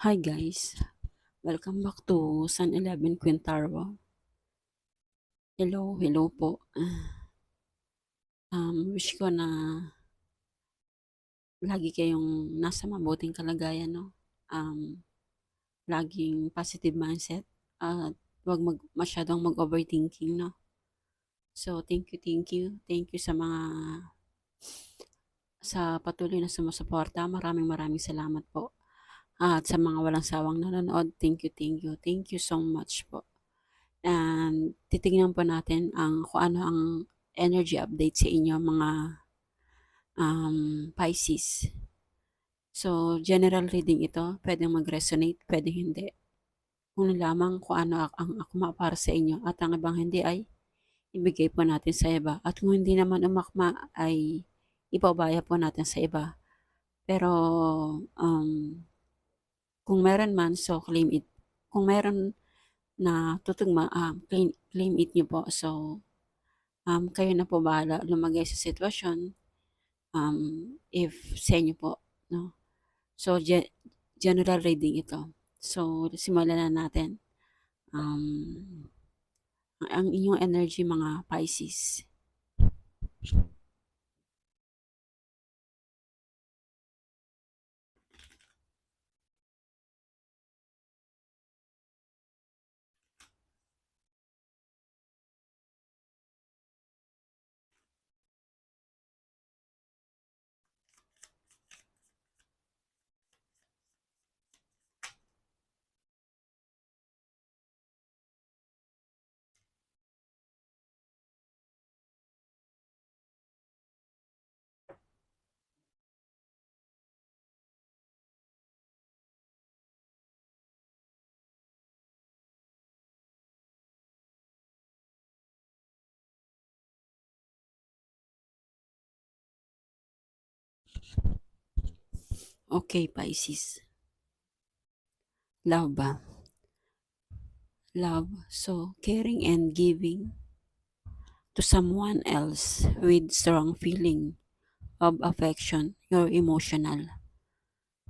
Hi guys, welcome back to San 11 Quintaro. Hello, hello po. Um, wish ko na lagi kayong nasa mabuting kalagayan, no? Um, laging positive mindset at wag mag, masyadong mag-overthinking, no? So, thank you, thank you. Thank you sa mga sa patuloy na sumusuporta. Maraming maraming salamat po. At sa mga walang sawang nanonood, thank you, thank you. Thank you so much po. And titingnan po natin ang kung ano ang energy update sa inyo mga um, Pisces. So, general reading ito. Pwedeng mag-resonate, pwedeng hindi. Kung lamang kung ano ang akma para sa inyo at ang ibang hindi ay ibigay po natin sa iba. At kung hindi naman umakma ay ipabaya po natin sa iba. Pero um, kung meron man, so claim it. Kung meron na tutugma, um, claim, claim it nyo po. So, um, kayo na po bahala lumagay sa sitwasyon um, if sa inyo po. No? So, ge- general reading ito. So, simulan na natin. Um, ang inyong energy mga Pisces. Okay, Pisces. Love ba? Love. So, caring and giving to someone else with strong feeling of affection, you're emotional.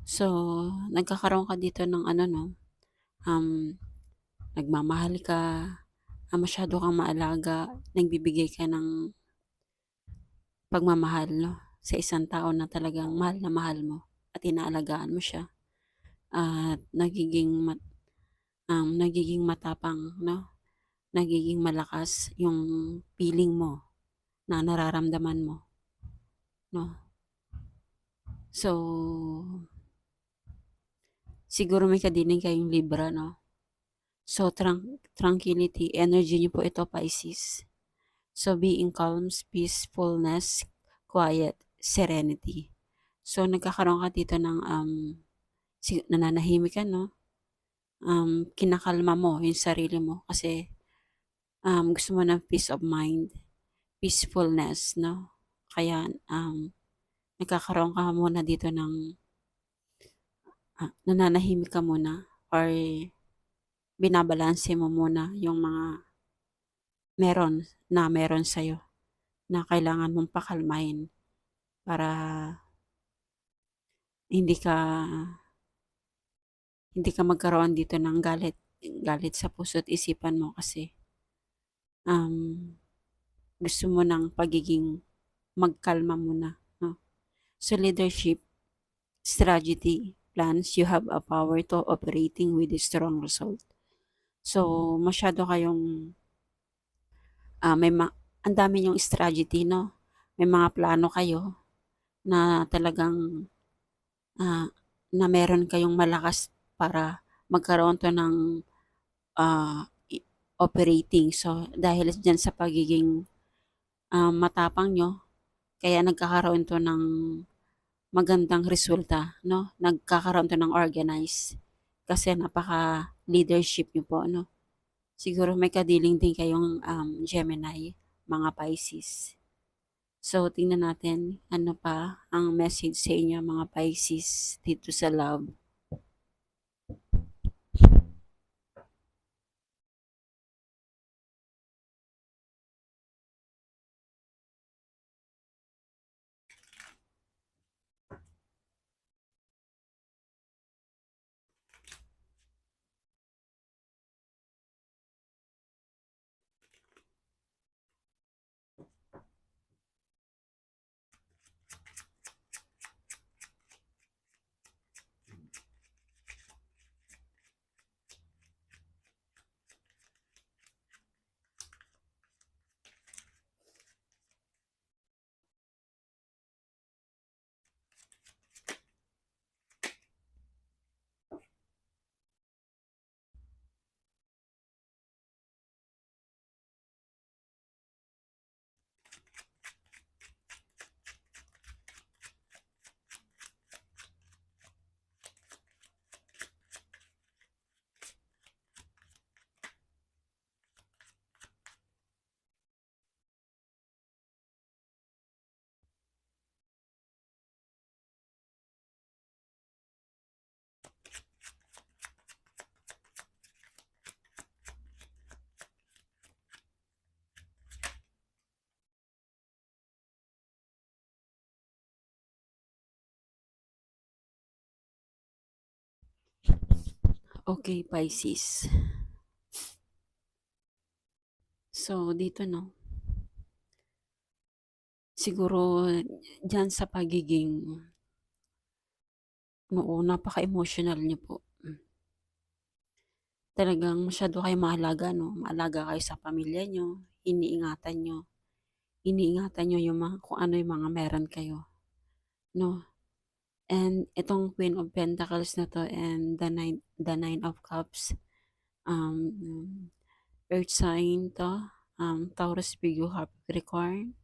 So, nagkakaroon ka dito ng ano no, um, nagmamahal ka, uh, masyado kang maalaga, nagbibigay ka ng pagmamahal no, sa isang tao na talagang mahal na mahal mo at inaalagaan mo siya. At nagiging mat, um, nagiging matapang, no? Nagiging malakas yung feeling mo na nararamdaman mo, no? So, siguro may kadining kayong Libra, no? So, tran- tranquility, energy niyo po ito, Pisces. So, being calm, peacefulness, quiet, serenity. So, nagkakaroon ka dito ng um, nananahimik ka, no? Um, kinakalma mo yung sarili mo kasi um, gusto mo ng peace of mind, peacefulness, no? Kaya um, nagkakaroon ka muna dito ng uh, nananahimik ka muna or binabalanse mo muna yung mga meron na meron sa'yo na kailangan mong pakalmahin para hindi ka hindi ka magkaroon dito ng galit galit sa puso at isipan mo kasi um, gusto mo ng pagiging magkalma muna. No? So leadership, strategy, plans, you have a power to operating with a strong result. So masyado kayong uh, may ma- ang dami yung strategy, no? May mga plano kayo na talagang uh, na meron kayong malakas para magkaroon to ng uh, operating. So, dahil dyan sa pagiging uh, matapang nyo, kaya nagkakaroon to ng magandang resulta, no? Nagkakaroon to ng organize. Kasi napaka leadership nyo po, no? Siguro may kadiling din kayong um, Gemini, mga Pisces. So, tingnan natin ano pa ang message sa inyo mga Pisces dito sa love. Okey, Pisces. So, dito 'no siguro diyan sa pagiging oo, napaka-emotional niyo po. Talagang masyado kayong maalaga 'no, maalaga kayo sa pamilya niyo, iniingatan niyo. Iniingatan niyo yung mga kung ano yung mga meron kayo, 'no? And itong Queen of Pentacles na 'to and the nine the Nine of Cups, um, earth sign 'to, um, Taurus, Virgo, Capricorn.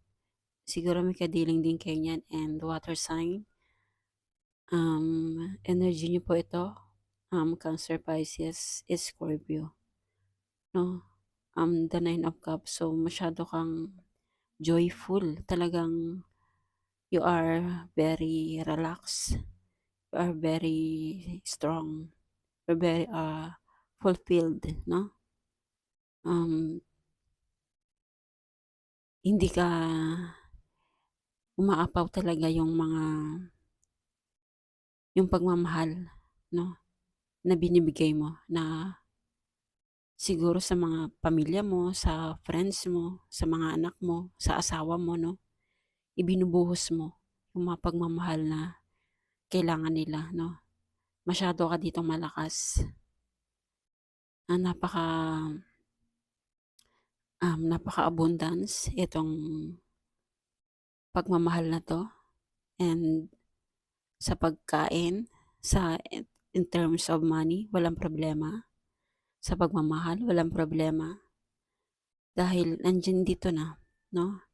Siguro may kadiling din kayo niyan and water sign. Um, energy niyo po ito, um, Cancer, Pisces, Scorpio, 'no? Um, the Nine of Cups, so masyado kang joyful, talagang you are very relaxed, you are very strong, you're very, ah, fulfilled 'no? Um hindi ka umaapaw talaga yung mga yung pagmamahal 'no, na binibigay mo na siguro sa mga pamilya mo, sa friends mo, sa mga anak mo, sa asawa mo 'no, ibinubuhos mo yung mga pagmamahal na kailangan nila 'no. Masyado ka ditong malakas. Na napaka um, napaka-abundance itong pagmamahal na 'to and sa pagkain, sa in terms of money, walang problema. Sa pagmamahal, walang problema. Dahil nandiyan dito na 'no,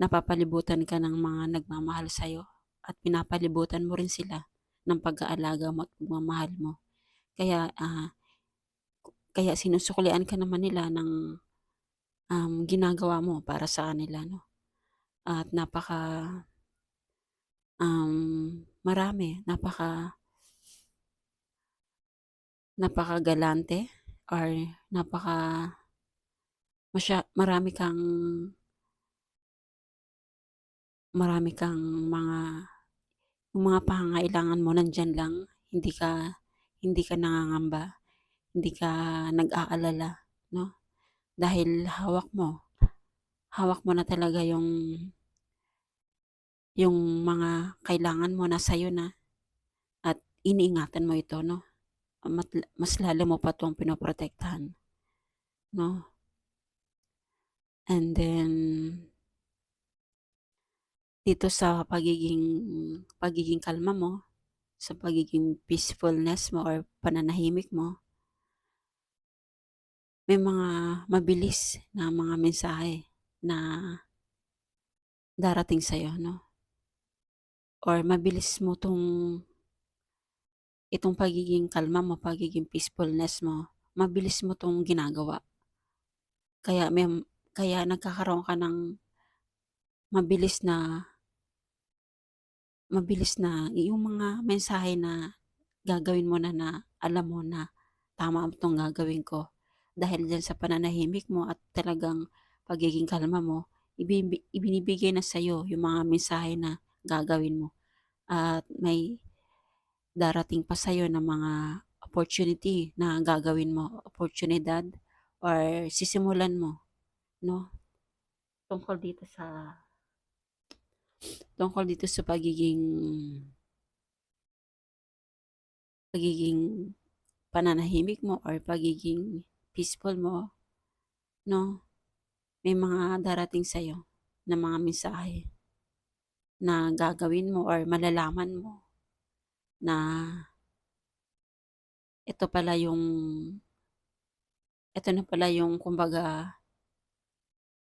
napapalibutan ka ng mga nagmamahal sa'yo at pinapalibutan mo rin sila ng pag-aalaga mo at pagmamahal mo. Kaya, ah, kaya sinusuklian ka naman nila ng, um, ginagawa mo para sa kanila 'no, at napaka um, marami, napaka napakagalante or napaka masya marami kang marami kang mga mga pangangailangan mo nandiyan lang, hindi ka hindi ka nangangamba, hindi ka nag-aalala 'no, dahil hawak mo hawak mo na talaga yung yung mga kailangan mo nasa iyo na at iniingatan mo ito 'no, mas lalo mo pa 'tong pinoprotektahan 'no. And then dito sa pagiging pagiging kalma mo, sa pagiging peacefulness mo or pananahimik mo may mga mabilis na mga mensahe na darating sa'yo 'no. Or mabilis mo 'tong itong pagiging kalma mo, pagiging peacefulness mo, mabilis mo 'tong ginagawa. Kaya mem kaya nagkakaroon ka ng mabilis na mabilis na yung mga mensahe na gagawin mo na na alam mo na tama 'tong gagawin ko. Dahil diyan sa pananahimik mo at talagang pagiging kalma mo, ibinibigay na sa'yo yung mga mensahe na gagawin mo at may darating pa sa'yo na mga opportunity na gagawin mo, oportunidad or sisimulan mo 'no, tungkol dito sa tungkol dito sa pagiging pagiging pananahimik mo or pagiging peaceful mo 'no, may mga darating sa'yo na mga mensahe na gagawin mo or malalaman mo na ito pala yung ito na pala yung kumbaga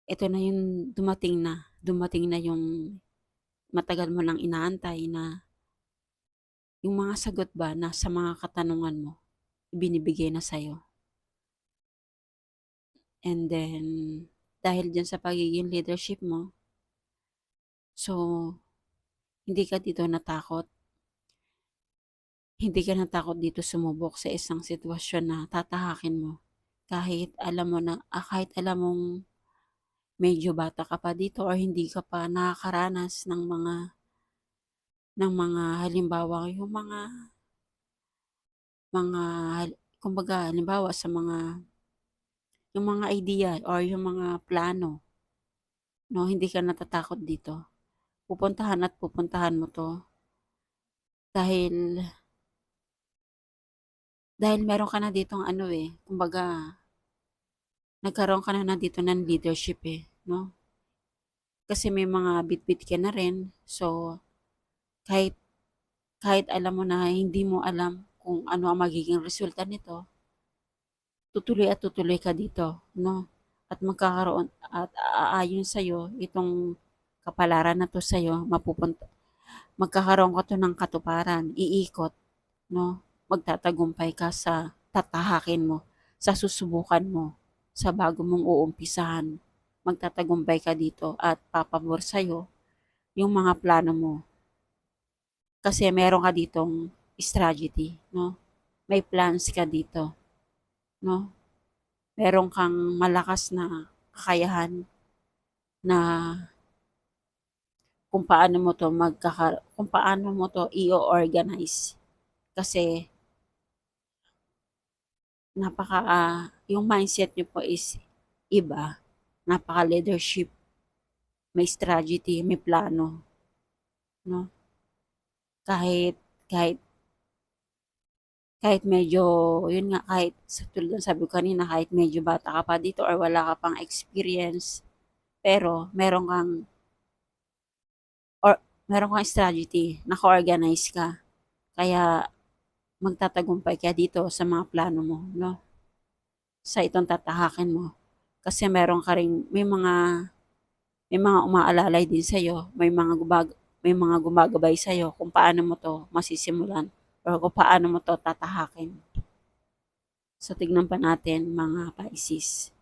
ito na yung dumating na, dumating na yung matagal mo ng inaantay na yung mga sagot ba na sa mga katanungan mo, ibinibigay na sa'yo. And then, dahil diyan sa pagiging leadership mo so, hindi ka dito natakot. Hindi ka natakot dito sumubok sa isang sitwasyon na tatahakin mo. Kahit alam mo na ah, kahit alam mong medyo bata ka pa dito or hindi ka pa nakakaranas ng mga ng mga halimbawa yung mga mga kumbaga halimbawa sa mga yung mga idea or yung mga plano, 'no, hindi ka natatakot dito. Pupuntahan at pupuntahan mo 'to dahil dahil meron ka na ditong ano, eh, kumbaga nagkaroon ka na na dito ng leadership, eh, 'no? Kasi may mga bitbit ka na rin. So, kahit kahit alam mo na hindi mo alam kung ano ang magiging resulta nito, tutuloy at tutuloy ka dito, 'no? At magkakaroon at aayon sa'yo itong kapalaran na 'to sa'yo, mapupunta magkakaroon ka 'to ng katuparan, iikot, 'no? Magtatagumpay ka sa tatahakin mo, sa susubukan mo, sa bago mong uumpisahan. Magtatagumpay ka dito at papabor sa'yo yung mga plano mo. Kasi meron ka ditong strategy, 'no? May plans ka dito, 'no? Meron kang malakas na kakayahan na kung paano mo 'to magkaka kung paano mo 'to i-o-organize. Kasi napaka ah, yung mindset niyo po is iba, napaka-leadership, may strategy, may plano, 'no? Kahit kahit kahit medyo yun nga, kahit sa tulad sabi ko kanina, kahit medyo bata ka pa dito or wala ka pang experience, pero meron kang or meron kang strategy, naka-organize ka. Kaya magtatagumpay ka dito sa mga plano mo, 'no? Sa itong tatahakin mo. Kasi meron ka ring may mga may mga umaalalay din sa'yo, may mga gumag may mga gumagabay sa'yo kung paano mo 'to masisimulan or kung paano mo 'to tatahakin. So, tignan pa natin mga Pisces.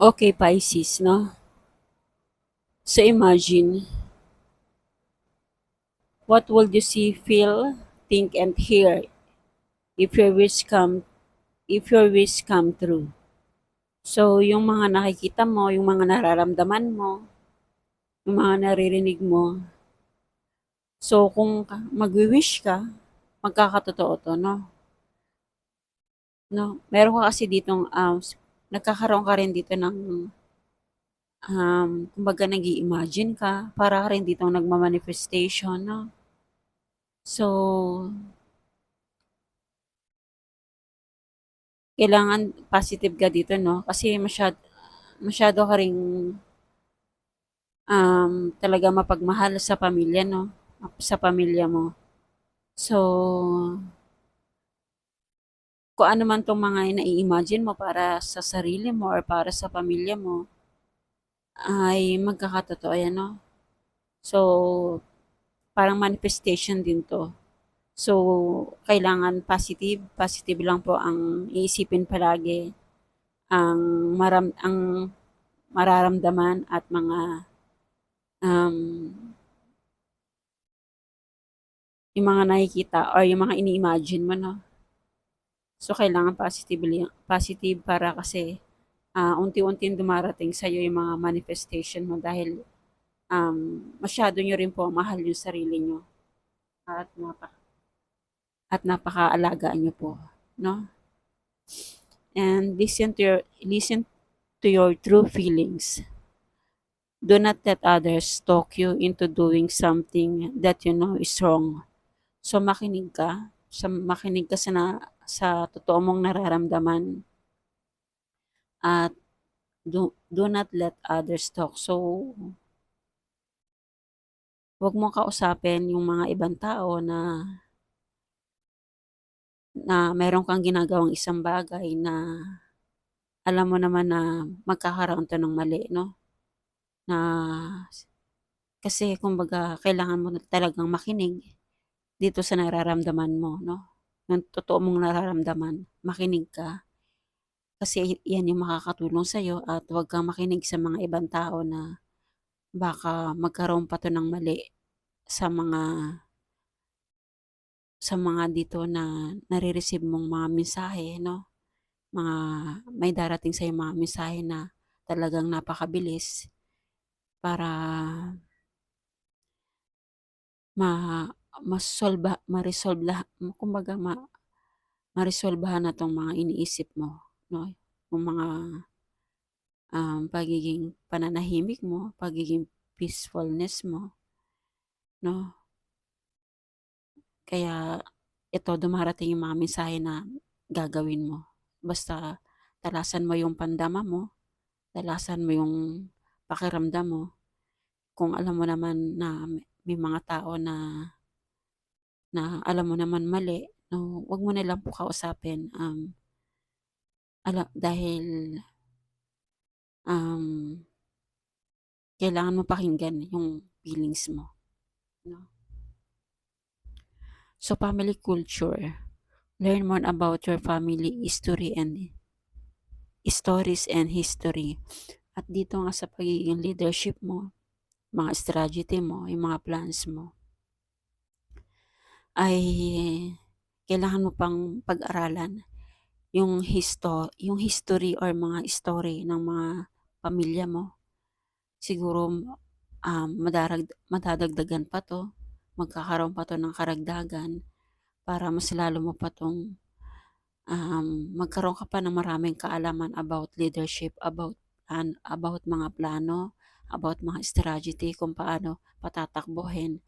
Okay, Pisces, no? So, imagine, what would you see, feel, think, and hear if your wish come if your wish come true. So, yung mga nakikita mo, yung mga nararamdaman mo, yung mga naririnig mo, so kung magwi-wish ka, magkakatotoo to, no? No, meron ka kasi ditong um, nagkakaroon ka rin dito ng um, kumbaga nag imagine ka, para ka rin ditong nagmamanifestation, no? So, kailangan positive ka dito, no? Kasi masyado, masyado ka ring um, talaga mapagmahal sa pamilya, no? Sa pamilya mo. So, kung ano man tong mga nai-imagine mo para sa sarili mo or para sa pamilya mo, ay magkakatotoo yan, no? So, parang manifestation din to. So, kailangan positive, positive lang po ang iisipin palagi ang maram ang mararamdaman at mga um, yung mga nakikita or yung mga ini-imagine mo, no? So, kailangan positive, positive para kasi ah, unti-unting dumarating sa'yo yung mga manifestation mo dahil um, masyado nyo rin po mahal yung sarili nyo at napaka at napakaalagaan nyo po, no? And listen to your listen to your true feelings. Do not let others talk you into doing something that you know is wrong. So makinig ka, sa makinig ka sa na, sa totoo mong nararamdaman at do, do not let others talk. So huwag mong kausapin yung mga ibang tao na na meron kang ginagawang isang bagay na alam mo naman na magkakaroon to ng mali, no? Na kasi kumbaga kailangan mo talagang makinig dito sa nararamdaman mo, no? Yung totoo mong nararamdaman, makinig ka. Kasi yan yung makakatulong sa'yo at huwag kang makinig sa mga ibang tao na baka magkaroon pa to ng mali sa mga sa mga dito na nare-receive mong mga mensahe, no? Mga may darating sa'yo mga mensahe na talagang napakabilis para ma masolba ma-resolve lahat kumbaga ma maresolbahan na 'tong mga iniisip mo, no? Yung mga um, pagiging pananahimik mo, pagiging peacefulness mo, no? Kaya ito dumarating yung mga mensahe na gagawin mo. Basta talasan mo yung pandama mo, talasan mo yung pakiramdam mo. Kung alam mo naman na may mga tao na na alam mo naman mali, no, wag mo na lang po kausapin. Um, ala, dahil um, kailangan mo pakinggan yung feelings mo. No? So, family culture. Learn more about your family history and stories and history. At dito nga sa pagiging leadership mo, mga strategy mo, yung mga plans mo, ay kailangan mo pang pag-aralan yung histo yung history or mga story ng mga pamilya mo. Siguro um, madarag, madadagdagan pa to, magkakaroon pa to ng karagdagan para mas lalo mo pa tong um, magkaroon ka pa ng maraming kaalaman about leadership, about plan, about mga plano, about mga strategy kung paano patatakbuhin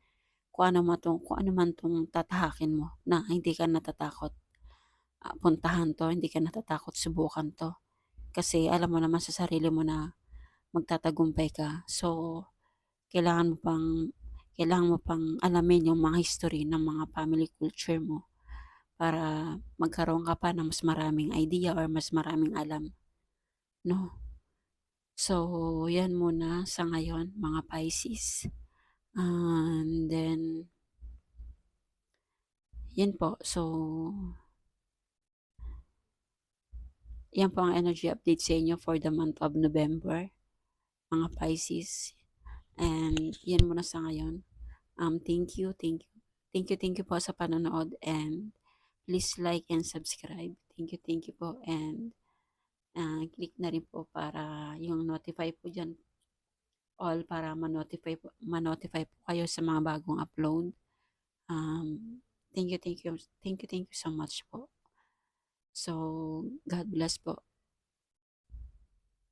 kung ano man tong, kung ano man tong tatahakin mo na hindi ka natatakot uh, puntahan to, hindi ka natatakot subukan to. Kasi alam mo naman sa sarili mo na magtatagumpay ka. So, kailangan mo pang kailangan mo pang alamin yung mga history ng mga family culture mo para magkaroon ka pa ng mas maraming idea or mas maraming alam. No? So, yan muna sa ngayon, mga Pisces. And then, yan po. So, yan po ang energy update sa inyo for the month of November, mga Pisces. And yan muna sa ngayon. Um, thank you, thank you. Thank you, thank you po sa panonood and please like and subscribe. Thank you, thank you po. And ah, click na rin po para yung notify po dyan all para ma-notify ma-notify po kayo sa mga bagong upload. Um, thank you, thank you, thank you, thank you so much po. So, God bless po.